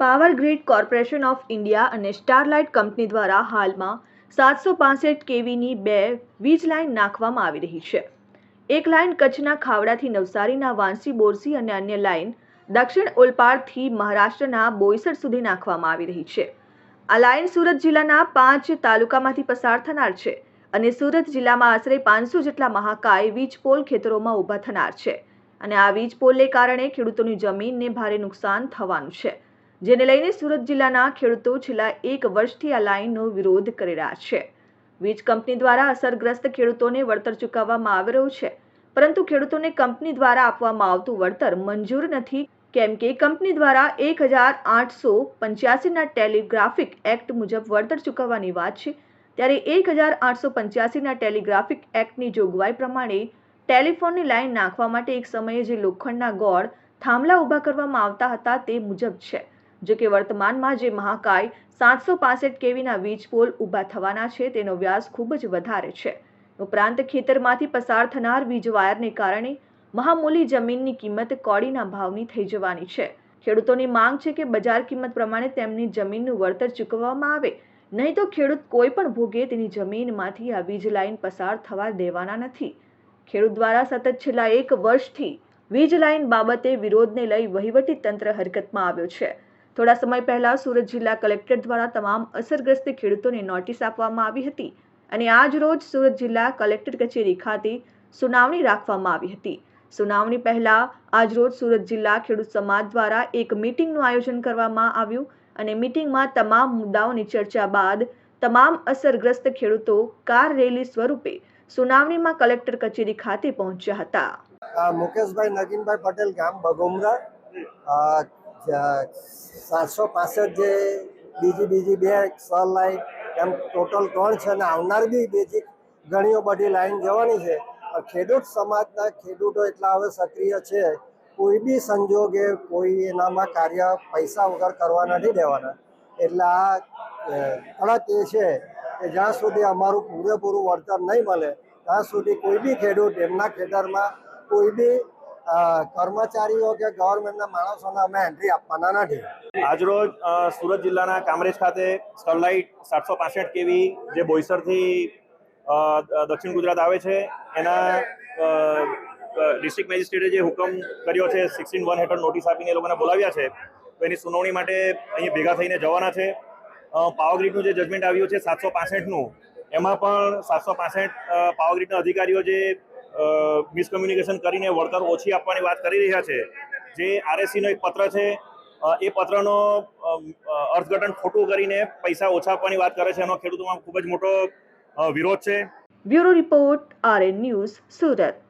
Power grid corporation of India અને સ્ટારલાઇટ company દ્વારા હાલમાં સાતસો પાસઠ કેવીની બે વીજ લાઇન નાખવામાં આવી રહી છે. એક લાઇન કચ્છના ખાવડાથી નવસારીના વાંસી, બોરસી અને અન્ય લાઇન દક્ષિણ ઓલપાડથી મહારાષ્ટ્રના બોઈસર સુધી નાખવામાં આવી રહી છે. આ લાઇન સુરત જિલ્લાના પાંચ તાલુકામાંથી પસાર થનાર છે અને સુરત જિલ્લામાં આશરે પાંચસો જેટલા મહાકાય વીજ પોલ ખેતરોમાં ઊભા થનાર છે. અને આ વીજ પોલને કારણે ખેડૂતોની જમીનને ભારે નુકસાન થવાનું છે. જેને લઈને સુરત જિલ્લાના ખેડૂતો છેલ્લા એક વર્ષથી આ લાઇનનો વિરોધ કરી રહ્યા છે. વીજ કંપની દ્વારા અસરગ્રસ્ત ખેડૂતોને વળતર ચૂકવવામાં આવી રહ્યું છે. પરંતુ ખેડૂતોને કંપની દ્વારા આપવામાં આવતું વળતર મંજૂર નથી, કેમ કે કંપની દ્વારા એક હજાર આઠસો પંચ્યાસીના ટેલિગ્રાફિક એક્ટ મુજબ વળતર ચૂકવવાની વાત છે, ત્યારે એક હજાર આઠસો પંચ્યાસીના ટેલિગ્રાફિક એક્ટની જોગવાઈ પ્રમાણે ટેલિફોનની લાઇન નાખવા માટે એક સમયે જે લોખંડના ગોળ થાંભલા ઊભા કરવામાં આવતા હતા તે મુજબ છે. જો કે વર્તમાનમાં જે મહાકાય સાતસો પાસઠ કેવીના વીજ પોલ ઊભા થવાના છે, તેનો વ્યાસ ખૂબ જ વધારે છે. ઉપરાંત ખેતરમાંથી પસાર થનાર વીજ વાયરને કારણે મહામૂલી જમીનની કિંમત કોડીના ભાવની થઈ જવાની છે. ખેડૂતોની માંગ છે કે બજાર કિંમત પ્રમાણે તેમની જમીનનું વળતર ચૂકવવામાં આવે. નહીં તો ખેડૂત કોઈ પણ ભોગે તેની જમીનમાંથી આ વીજ લાઇન પસાર થવા દેવાના નથી. ખેડૂત દ્વારા સતત છેલ્લા એક વર્ષથી વીજ લાઇન બાબતે વિરોધને લઈ વહીવટી તંત્ર હરકતમાં આવ્યો છે. થોડા સમય પહેલા સુરત જિલ્લા કલેક્ટર દ્વારા તમામ અસરગ્રસ્ત ખેડૂતોને નોટિસ આપવામાં આવી હતી અને આજ રોજ સુરત જિલ્લા કલેક્ટર કચેરી ખાતે સુનાવણી રાખવામાં આવી હતી. સુનાવણી પહેલા આજરોજ સુરત જિલ્લા ખેડૂત સમાજ દ્વારા એક મીટિંગનું આયોજન કરવામાં આવ્યું અને મીટિંગમાં તમામ મુદ્દાઓની ચર્ચા બાદ તમામ અસરગ્રસ્ત ખેડૂતો કાર રેલી સ્વરૂપે સુનાવણીમાં કલેક્ટર કચેરી ખાતે પહોંચ્યા હતા. મુકેશભાઈ નગીનભાઈ પટેલ ગામ બગુમરા સાતસો પાસઠ જે બીજી બીજી બે સર લાઈન, એમ ટોટલ ત્રણ છે અને આવનાર બી બીજી ઘણીઓ બધી લાઈન જવાની છે. ખેડૂત સમાજના ખેડૂતો એટલા હવે સક્રિય છે, કોઈ બી સંજોગે કોઈ એનામાં કાર્ય પૈસા વગર કરવા નથી દેવાના. એટલે આ કડક એ છે કે જ્યાં સુધી અમારું પૂરેપૂરું વળતર નહીં મળે, ત્યાં સુધી કોઈ બી ખેડૂત એમના ખેતરમાં કોઈ બી કર્મચારીઓ કે ગવર્મેન્ટના માણસોને અમે એન્ટ્રી આપવાના નથી. આજરોજ સુરત જિલ્લાના કામરેજ ખાતે સ્ટરલાઇટ સાતસો પાસઠ કેવી જે બોઈસરથી દક્ષિણ ગુજરાત આવે છે, એના ડિસ્ટ્રિક્ટ મેજિસ્ટ્રેટે જે હુકમ કર્યો છે સિક્સટીન વન હેઠળ નોટિસ આપીને એ લોકોને બોલાવ્યા છે, તો એની સુનાવણી માટે અહીં ભેગા થઈને જવાના છે. પાવરગ્રીડનું જે જજમેન્ટ આવ્યું છે, સાતસો પાસઠનું, એમાં પણ સાતસો પાસઠ પાવરગ્રીડના અધિકારીઓ જે મિસકમ્યુનિકેશન કરીને વળતર ઓછી આપવાની વાત કરી રહ્યા છે. જે આરએસસીનો એક પત્ર છે એ પત્રનો અર્થઘટન ખોટું કરીને પૈસા ઓછા આપવાની વાત કરે છે. એનો ખેડૂતોમાં ખૂબ જ મોટો વિરોધ છે. Bureau report, RN news, Surat.